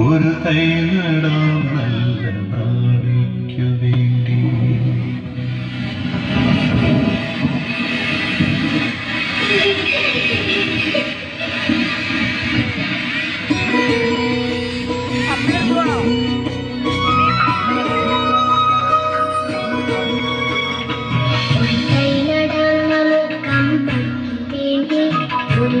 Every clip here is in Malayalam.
ഒരു തൈ നടാം നല്ല നാടിക്കു വേണ്ടി. ഒരു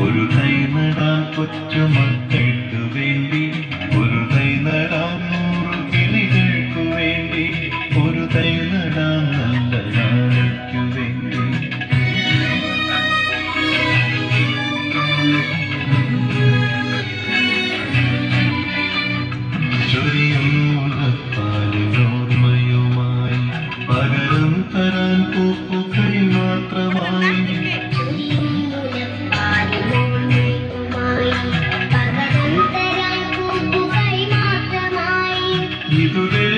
ഒരു തൈ നടാം കൊച്ചുമാ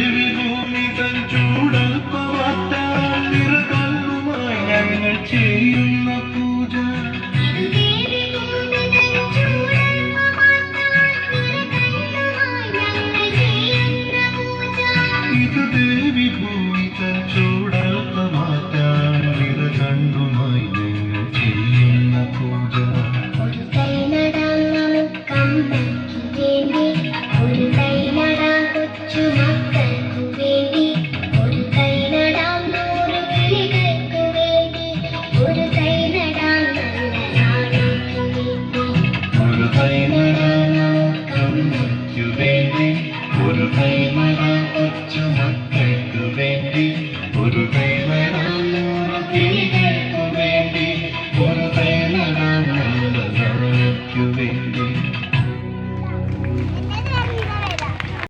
ചെവിഭൂമികൾ ചൂടൽപ്പവത്താൽ നിറകല്ലുമായി ഞങ്ങൾ ചെയ്യും